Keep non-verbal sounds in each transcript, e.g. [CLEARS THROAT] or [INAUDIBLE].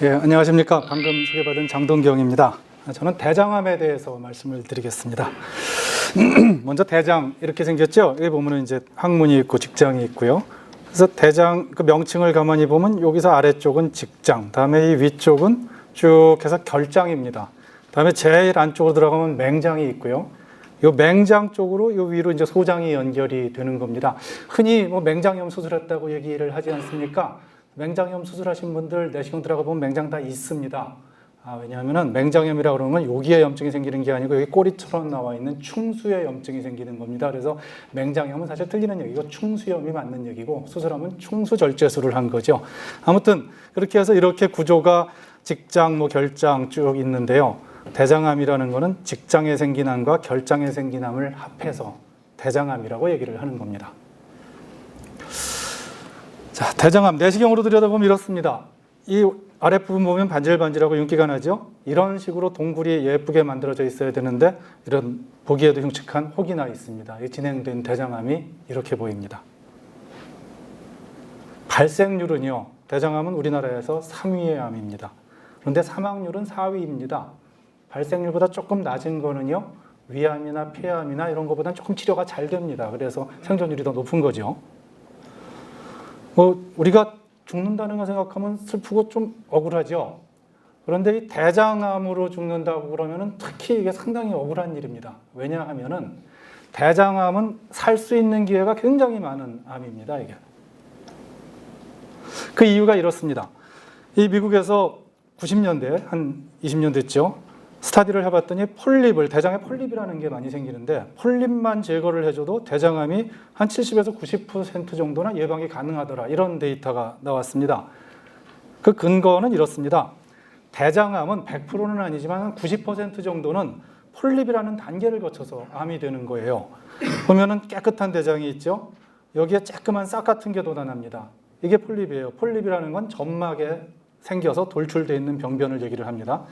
예, 안녕하십니까. 방금 소개받은 장동경입니다. 저는 대장암에 대해서 말씀을 드리겠습니다. [CLEARS THROAT] 먼저 대장 이렇게 생겼죠. 여기 보면은 이제 항문이 있고 직장이 있고요. 그래서 대장 그 명칭을 가만히 보면 여기서 아래쪽은 직장, 다음에 이 위쪽은 쭉 해서 결장입니다. 다음에 제일 안쪽으로 들어가면 맹장이 있고요. 요 맹장 쪽으로 요 위로 이제 소장이 연결이 되는 겁니다. 흔히 뭐 맹장염 수술했다고 얘기를 하지 않습니까? 맹장염 수술하신 분들 내시경 들어가 보면 맹장 다 있습니다. 아, 왜냐하면은 맹장염이라 그러면 여기에 염증이 생기는 게 아니고 여기 꼬리처럼 나와 있는 충수에 염증이 생기는 겁니다. 그래서 맹장염은 사실 틀리는 얘기고 충수염이 맞는 얘기고 수술하면 충수절제술을 한 거죠. 아무튼 그렇게 해서 이렇게 구조가 직장, 뭐 결장 쭉 있는데요. 대장암이라는 거는 직장에 생긴 암과 결장에 생긴 암을 합해서 대장암이라고 얘기를 하는 겁니다. 자, 대장암 내시경으로 들여다보면 이렇습니다. 이 아랫부분 보면 반질반질하고 윤기가 나죠? 이런 식으로 동굴이 예쁘게 만들어져 있어야 되는데 이런 보기에도 흉측한 혹이 나 있습니다. 이 진행된 대장암이 이렇게 보입니다. 발생률은요. 대장암은 우리나라에서 3위의 암입니다. 그런데 사망률은 4위입니다. 발생률보다 조금 낮은 거는요. 위암이나 폐암이나 이런 것보다는 조금 치료가 잘 됩니다. 그래서 생존율이 더 높은 거죠. 뭐 우리가 죽는다는 거 생각하면 슬프고 좀 억울하죠. 그런데 이 대장암으로 죽는다고 그러면은 특히 이게 상당히 억울한 일입니다. 왜냐하면은 대장암은 살 수 있는 기회가 굉장히 많은 암입니다. 이게. 그 이유가 이렇습니다. 이 미국에서 90년대 한 20년 됐죠. 스타디를 해봤더니 폴립을 대장에 폴립이라는 게 많이 생기는데 폴립만 제거를 해줘도 대장암이 한 70에서 90% 정도나 예방이 가능하더라 이런 데이터가 나왔습니다. 그 근거는 이렇습니다. 대장암은 100%는 아니지만 한90% 정도는 폴립이라는 단계를 거쳐서 암이 되는 거예요. 보면은 깨끗한 대장이 있죠. 여기에 쬐끄만 싹 같은 게 돋아납니다. 이게 폴립이에요. 폴립이라는 건 점막에 생겨서 돌출되어 있는 병변을 얘기를 합니다.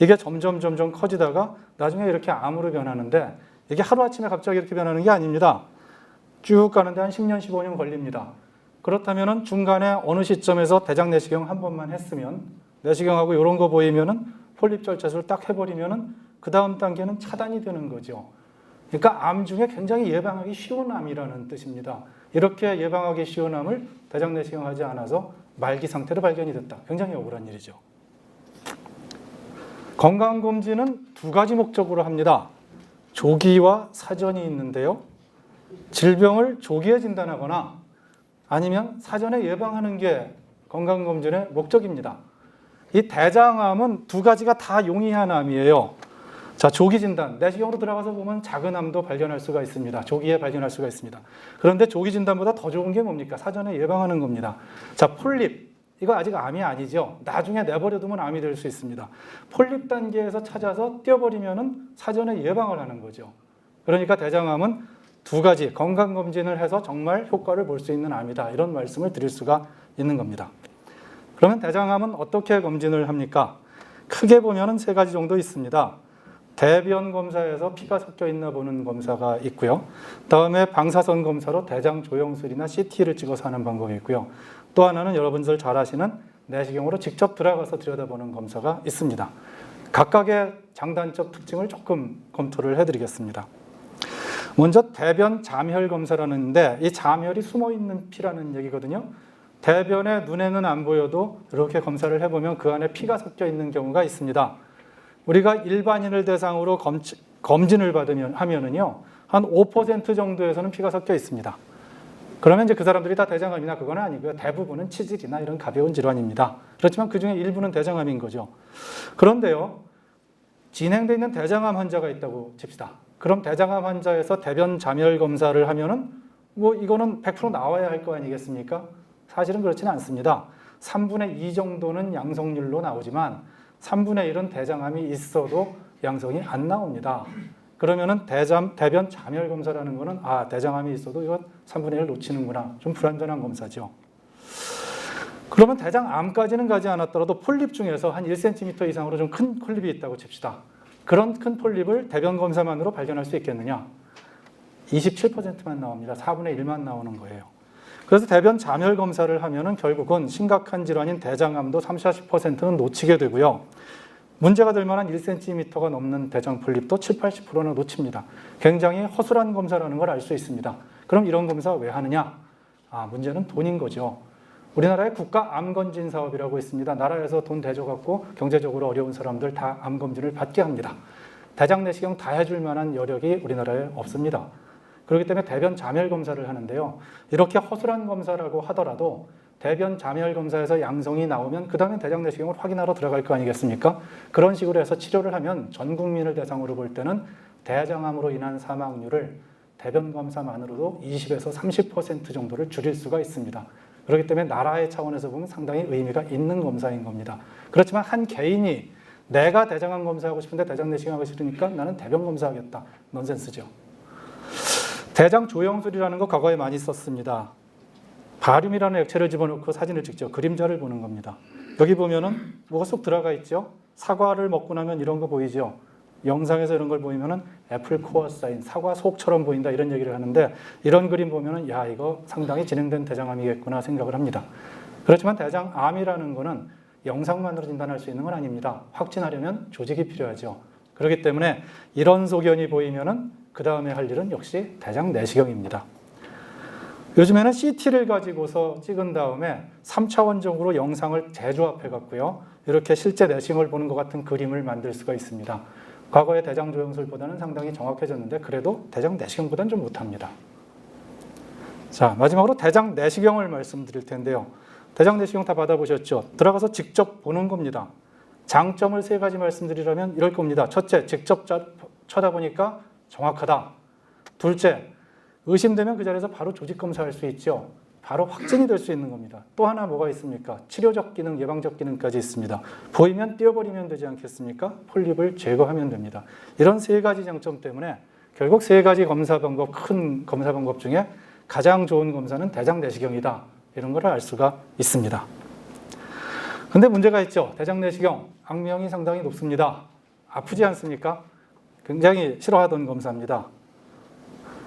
이게 점점 점점 커지다가 나중에 이렇게 암으로 변하는데 이게 하루아침에 갑자기 이렇게 변하는 게 아닙니다. 쭉 가는데 한 10년, 15년 걸립니다. 그렇다면 중간에 어느 시점에서 대장 내시경 한 번만 했으면 내시경하고 이런 거 보이면은 폴립 절제술을 딱 해버리면은 그 다음 단계는 차단이 되는 거죠. 그러니까 암 중에 굉장히 예방하기 쉬운 암이라는 뜻입니다. 이렇게 예방하기 쉬운 암을 대장 내시경하지 않아서 말기 상태로 발견이 됐다. 굉장히 억울한 일이죠. 건강검진은 두 가지 목적으로 합니다. 조기와 사전이 있는데요. 질병을 조기에 진단하거나 아니면 사전에 예방하는 게 건강검진의 목적입니다. 이 대장암은 두 가지가 다 용이한 암이에요. 자, 조기 진단. 내시경으로 들어가서 보면 작은 암도 발견할 수가 있습니다. 조기에 발견할 수가 있습니다. 그런데 조기 진단보다 더 좋은 게 뭡니까? 사전에 예방하는 겁니다. 자, 폴립. 이거 아직 암이 아니죠. 나중에 내버려두면 암이 될 수 있습니다. 폴립 단계에서 찾아서 띄어버리면은 사전에 예방을 하는 거죠. 그러니까 대장암은 두 가지 건강검진을 해서 정말 효과를 볼 수 있는 암이다. 이런 말씀을 드릴 수가 있는 겁니다. 그러면 대장암은 어떻게 검진을 합니까? 크게 보면은 세 가지 정도 있습니다. 대변 검사에서 피가 섞여 있나 보는 검사가 있고요. 다음에 방사선 검사로 대장 조영술이나 CT를 찍어서 하는 방법이 있고요. 또 하나는 여러분들 잘 아시는 내시경으로 직접 들어가서 들여다보는 검사가 있습니다. 각각의 장단적 특징을 조금 검토를 해드리겠습니다. 먼저 대변 잠혈 검사라는데 이 잠혈이 숨어 있는 피라는 얘기거든요. 대변에 눈에는 안 보여도 이렇게 검사를 해보면 그 안에 피가 섞여 있는 경우가 있습니다. 우리가 일반인을 대상으로 검치, 검진 을 받으면 하면은요 한 5% 정도에서는 피가 섞여 있습니다. 그러면 이제 그 사람들이 다 대장암이나 그건 아니고요. 대부분은 치질이나 이런 가벼운 질환입니다. 그렇지만 그 중에 일부는 대장암인 거죠. 그런데요 진행되어 있는 대장암 환자가 있다고 칩시다. 그럼 대장암 환자에서 대변 잠열 검사를 하면은 뭐 이거는 100% 나와야 할 거 아니겠습니까? 사실은 그렇지는 않습니다. 3분의 2 정도는 양성률로 나오지만 3분의 1은 대장암이 있어도 양성이 안 나옵니다. 그러면은 대장, 대변 잠열 검사라는 거는 아 대장암이 있어도 이건 3분의 1 놓치는구나 좀 불안전한 검사죠. 그러면 대장암까지는 가지 않았더라도 폴립 중에서 한 1cm 이상으로 좀 큰 폴립이 있다고 칩시다. 그런 큰 폴립을 대변 검사만으로 발견할 수 있겠느냐? 27%만 나옵니다. 4분의 1만 나오는 거예요. 그래서 대변 잠열 검사를 하면은 결국은 심각한 질환인 대장암도 30, 40%는 놓치게 되고요. 문제가 될 만한 1cm가 넘는 대장 볼립도 7, 80%는 놓칩니다. 굉장히 허술한 검사라는 걸 알 수 있습니다. 그럼 이런 검사 왜 하느냐? 아, 문제는 돈인 거죠. 우리나라에 국가 암검진 사업이라고 있습니다. 나라에서 돈 대줘갖고 경제적으로 어려운 사람들 다 암검진을 받게 합니다. 대장 내시경 다 해줄 만한 여력이 우리나라에 없습니다. 그렇기 때문에 대변 자멸 검사를 하는데요. 이렇게 허술한 검사라고 하더라도 대변 자멸 검사에서 양성이 나오면 그 다음에 대장 내시경을 확인하러 들어갈 거 아니겠습니까? 그런 식으로 해서 치료를 하면 전 국민을 대상으로 볼 때는 대장암으로 인한 사망률을 대변 검사만으로도 20에서 30% 정도를 줄일 수가 있습니다. 그렇기 때문에 나라의 차원에서 보면 상당히 의미가 있는 검사인 겁니다. 그렇지만 한 개인이 내가 대장암 검사하고 싶은데 대장 내시경 하기 싫으니까 나는 대변 검사하겠다. 넌센스죠. 대장 조영술이라는 거 과거에 많이 썼습니다. 바륨이라는 액체를 집어넣고 사진을 찍죠. 그림자를 보는 겁니다. 여기 보면은 뭐가 쏙 들어가 있죠. 사과를 먹고 나면 이런 거 보이죠. 영상에서 이런 걸 보이면은 애플 코어 사인 사과 속처럼 보인다 이런 얘기를 하는데 이런 그림 보면은 야 이거 상당히 진행된 대장암이겠구나 생각을 합니다. 그렇지만 대장암이라는 거는 영상만으로 진단할 수 있는 건 아닙니다. 확진하려면 조직이 필요하죠. 그렇기 때문에 이런 소견이 보이면은 그 다음에 할 일은 역시 대장 내시경입니다. 요즘에는 CT를 가지고서 찍은 다음에 3차원적으로 영상을 재조합해 갖고요. 이렇게 실제 내시경을 보는 것 같은 그림을 만들 수가 있습니다. 과거의 대장 조영술보다는 상당히 정확해졌는데 그래도 대장 내시경보다는 좀 못합니다. 자, 마지막으로 대장 내시경을 말씀드릴 텐데요. 대장 내시경 다 받아보셨죠? 들어가서 직접 보는 겁니다. 장점을 세 가지 말씀드리려면 이럴 겁니다. 첫째, 직접 자- 쳐다보니까 정확하다. 둘째, 의심되면 그 자리에서 바로 조직 검사할 수 있죠. 바로 확진이 될 수 있는 겁니다. 또 하나 뭐가 있습니까? 치료적 기능, 예방적 기능까지 있습니다. 보이면 띄워버리면 되지 않겠습니까? 폴립을 제거하면 됩니다. 이런 세 가지 장점 때문에 결국 세 가지 검사 방법, 큰 검사 방법 중에 가장 좋은 검사는 대장 내시경이다. 이런 걸 알 수가 있습니다. 근데 문제가 있죠. 대장 내시경 악명이 상당히 높습니다. 아프지 않습니까? 굉장히 싫어하던 검사입니다.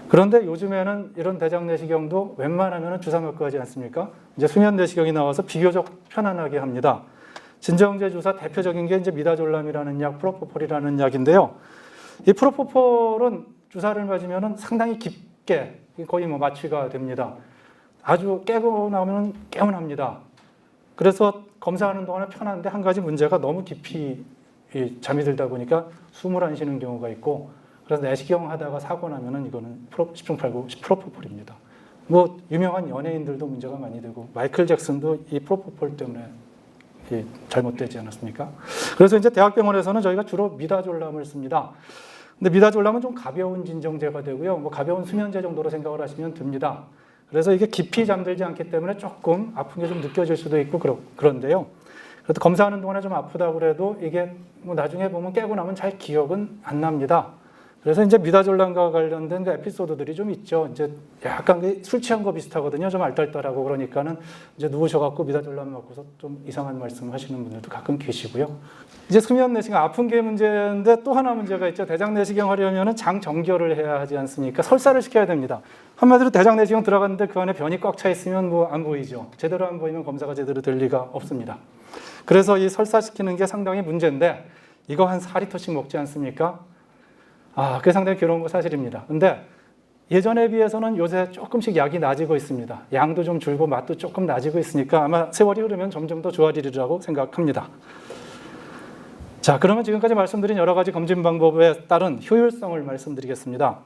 그런데 요즘에는 이런 대장 내시경도 웬만하면 주사 맞고 하지 않습니까? 이제 수면 내시경이 나와서 비교적 편안하게 합니다. 진정제 주사 대표적인 게 이제 미다졸람이라는 약, 프로포폴이라는 약인데요. 이 프로포폴은 주사를 맞으면 상당히 깊게 거의 뭐 마취가 됩니다. 아주 깨고 나오면 깨운합니다. 그래서 검사하는 동안은 편한데 한 가지 문제가 너무 깊이 이 잠이 들다 보니까 숨을 안 쉬는 경우가 있고 그래서 내시경 하다가 사고 나면은 이거는 프로 10중 8구 프로포폴입니다. 뭐 유명한 연예인들도 문제가 많이 되고 마이클 잭슨도 이 프로포폴 때문에 이 잘못되지 않았습니까? 그래서 이제 대학병원에서는 저희가 주로 미다졸람을 씁니다. 근데 미다졸람은 좀 가벼운 진정제가 되고요. 뭐 가벼운 수면제 정도로 생각을 하시면 됩니다. 그래서 이게 깊이 잠들지 않기 때문에 조금 아픈 게 좀 느껴질 수도 있고 그러, 그런데요. 그래도 검사하는 동안에 좀 아프다 그래도 이게 뭐 나중에 보면 깨고 나면 잘 기억은 안 납니다. 그래서 이제 미다졸람과 관련된 그 에피소드들이 좀 있죠. 이제 약간 그술 취한 거 비슷하거든요. 좀 알딸딸하고 그러니까는 이제 누우셔갖고 미다졸람 맞고서 좀 이상한 말씀 하시는 분들도 가끔 계시고요. 이제 수면 내시경 아픈 게 문제인데 또 하나 문제가 있죠. 대장 내시경 하려면 장 정결을 해야 하지 않습니까? 설사를 시켜야 됩니다. 한마디로 대장 내시경 들어갔는데 그 안에 변이 꽉 차 있으면 뭐 안 보이죠. 제대로 안 보이면 검사가 제대로 될 리가 없습니다. 그래서 이 설사시키는 게 상당히 문제인데 이거 한 4리터씩 먹지 않습니까? 아, 그게 상당히 괴로운 거 사실입니다. 근데 예전에 비해서는 요새 조금씩 약이 낮아지고 있습니다. 양도 좀 줄고 맛도 조금 낮아지고 있으니까 아마 세월이 흐르면 점점 더 좋아지리라고 생각합니다. 자, 그러면 지금까지 말씀드린 여러 가지 검진 방법에 따른 효율성을 말씀드리겠습니다.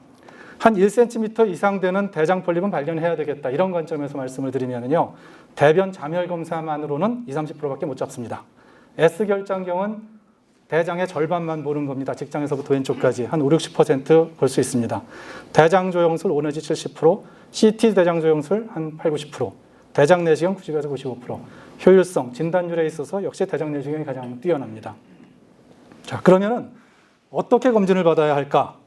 한 1cm 이상 되는 대장 폴립은 발견해야 되겠다. 이런 관점에서 말씀을 드리면요. 대변 자멸 검사만으로는 20, 30%밖에 못 잡습니다. S 결장경은 대장의 절반만 보는 겁니다. 직장에서부터 왼쪽까지 한 5, 60%볼 수 있습니다. 대장 조영술 5 내지 70%, CT 대장 조영술 한 8, 90%, 대장 내시경 90에서 95%. 효율성, 진단율에 있어서 역시 대장 내시경이 가장 뛰어납니다. 자, 그러면은 어떻게 검진을 받아야 할까?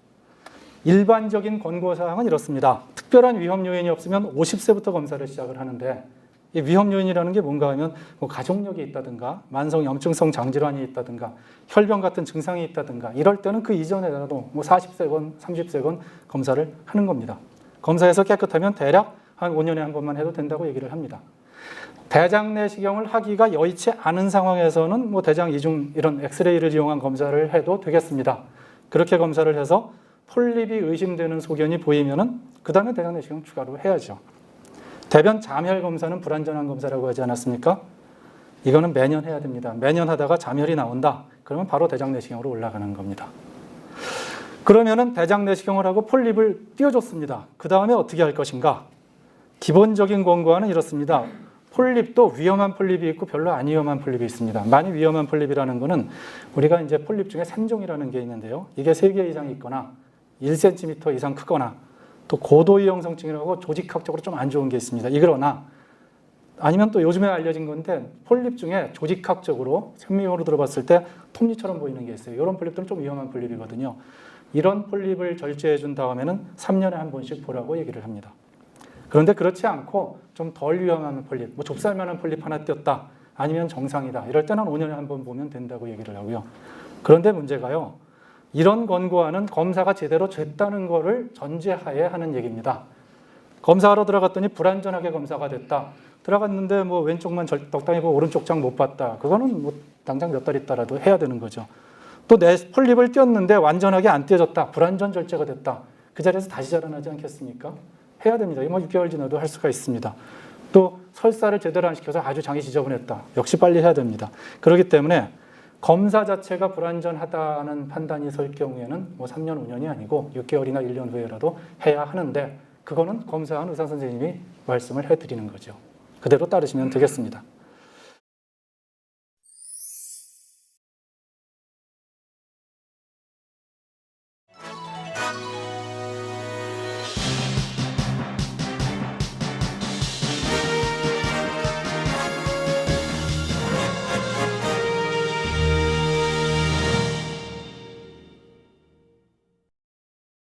일반적인 권고 사항은 이렇습니다. 특별한 위험 요인이 없으면 50세부터 검사를 시작을 하는데 이 위험 요인이라는 게 뭔가 하면 뭐 가족력이 있다든가 만성 염증성 장질환이 있다든가 혈변 같은 증상이 있다든가 이럴 때는 그 이전에라도 뭐 40세건 30세건 검사를 하는 겁니다. 검사에서 깨끗하면 대략 한 5년에 한 번만 해도 된다고 얘기를 합니다. 대장 내시경을 하기가 여의치 않은 상황에서는 뭐 대장 이중 이런 엑스레이를 이용한 검사를 해도 되겠습니다. 그렇게 검사를 해서 폴립이 의심되는 소견이 보이면은 그 다음에 대장 내시경 추가로 해야죠. 대변 잠혈 검사는 불안전한 검사라고 하지 않았습니까? 이거는 매년 해야 됩니다. 매년 하다가 잠혈이 나온다. 그러면 바로 대장 내시경으로 올라가는 겁니다. 그러면은 대장 내시경을 하고 폴립을 띄워줬습니다. 그 다음에 어떻게 할 것인가? 기본적인 권고안은 이렇습니다. 폴립도 위험한 폴립이 있고 별로 안 위험한 폴립이 있습니다. 많이 위험한 폴립이라는 거는 우리가 이제 폴립 중에 생종이라는 게 있는데요. 이게 3개 이상 있거나 1cm 이상 크거나 또 고도의 형성증이라고 조직학적으로 좀 안 좋은 게 있습니다. 이거나 아니면 또 요즘에 알려진 건데 폴립 중에 조직학적으로 생명으로 들어봤을 때 톱니처럼 보이는 게 있어요. 이런 폴립들은 좀 위험한 폴립이거든요. 이런 폴립을 절제해 준 다음에는 3년에 한 번씩 보라고 얘기를 합니다. 그런데 그렇지 않고 좀 덜 위험한 폴립, 뭐 좁쌀만한 폴립 하나 띄었다, 아니면 정상이다. 이럴 때는 5년에 한 번 보면 된다고 얘기를 하고요. 그런데 문제가요. 이런 권고안은 검사가 제대로 됐다는 거를 전제하에 하는 얘기입니다. 검사하러 들어갔더니 불안전하게 검사가 됐다. 들어갔는데 뭐 왼쪽만 절- 적당히고 오른쪽 장 못 봤다. 그거는 뭐 당장 몇 달 있다라도 해야 되는 거죠. 또 내 폴립을 띄었는데 완전하게 안 띄어졌다. 불안전 절제가 됐다. 그 자리에서 다시 자라나지 않겠습니까? 해야 됩니다. 뭐 6개월 지나도 할 수가 있습니다. 또 설사를 제대로 안 시켜서 아주 장이 지저분했다. 역시 빨리 해야 됩니다. 그렇기 때문에 검사 자체가 불안전하다는 판단이 설 경우에는 뭐 3년, 5년이 아니고 6개월이나 1년 후에라도 해야 하는데 그거는 검사한 의사 선생님이 말씀을 해드리는 거죠. 그대로 따르시면 되겠습니다.